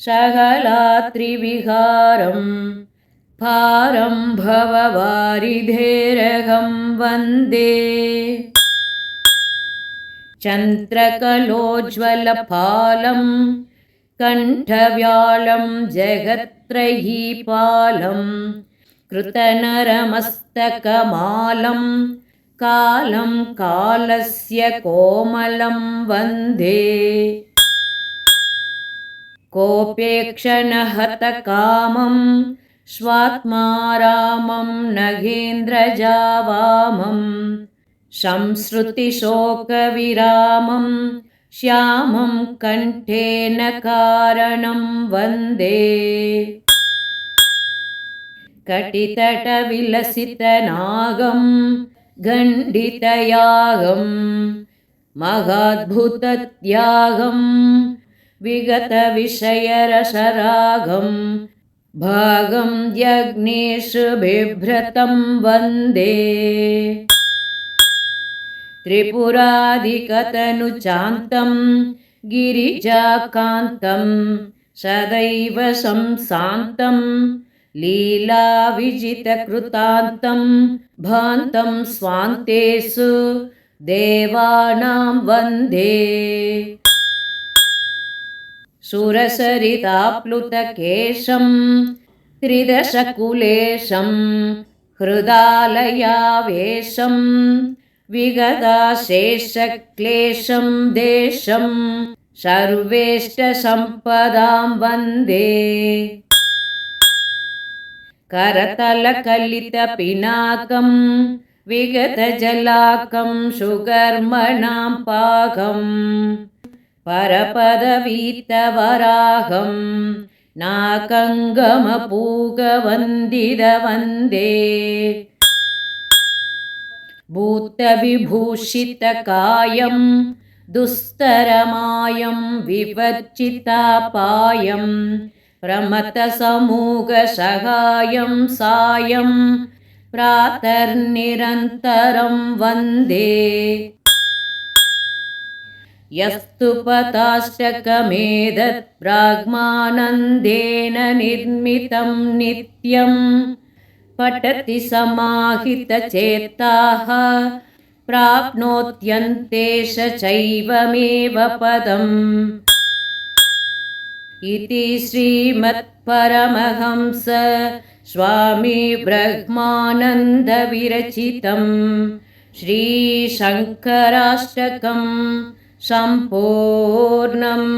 शकलात्रिविहारं पारं भववारिधेरहं वन्दे चन्द्रकलोज्ज्वलपालं कण्ठव्यालं जगत्त्रयीपालं कृतनरमस्तकमालं कालं कालस्य कोमलं वन्दे कोपेक्षणहतकामं स्वात्मारामं नगेन्द्रजावामं संश्रुतिशोकविरामं श्यामं कण्ठेन कारणं वन्दे। कटितटविलसितनागं गण्डितयागं महाद्भुतत्यागं विगतविषयरसरागं भागं यज्ञेषु बिभ्रतं वन्दे। त्रिपुरादिकतनुचान्तं गिरिजाकान्तं सदैव संसान्तं लीलाविजितकृतान्तं भान्तं स्वान्तेषु देवानां वन्दे सुरसरिताप्लुतकेशं त्रिदशकुलेशं हृदालयावेशं विगदाशेषक्लेशं देशं सर्वेष्टसम्पदां वन्दे। करतलकलितपिनाकं विगतजलाकं सुगर्मणां पाकं परपदवीतवराहं नाकङ्गमपूगवन्दितवन्दे भूतविभूषितकायं दुस्तरमायं विवर्जितापायं प्रमथसमूगसहायं सायं प्रातर्निरन्तरं वन्दे यस्तु पताष्टकमेतत् प्राग्मानन्देन निर्मितं नित्यं पठति समाहितचेताः प्राप्नोत्यन्तेश चैवमेव पदम्। इति श्रीमत्परमहंस स्वामी ब्रह्मानन्दविरचितं श्रीशङ्कराष्टकं சம்பூர்ணம்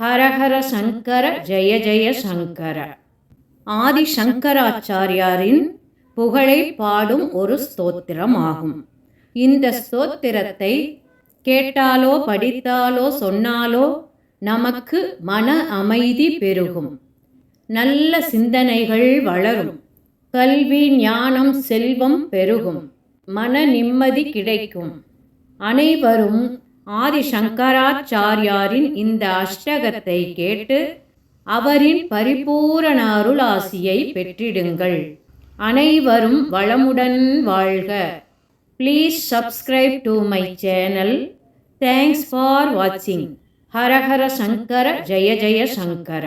ஹரஹர சங்கர ஜெய ஜெய சங்கர ஆதி சங்கராச்சாரியாரின் புகழை பாடும் ஒரு ஸ்தோத்திரம் ஆகும் இந்த ஸ்தோத்திரத்தை கேட்டாலோ படித்தாலோ சொன்னாலோ நமக்கு மன அமைதி பெருகும். நல்ல சிந்தனைகள் வளரும். கல்வி ஞானம் செல்வம் பெருகும். மன நிம்மதி கிடைக்கும். அனைவரும் ஆதி சங்கராச்சாரியாரின் இந்த அஷ்டகத்தை கேட்டு அவரின் பரிபூரண அருளாசியை பெற்றிடுங்கள். அனைவரும் வளமுடன் வாழ்க. Please subscribe to my channel thanks for வாட்சிங் ஹரஹர சங்கர ஜெய ஜெய சங்கர.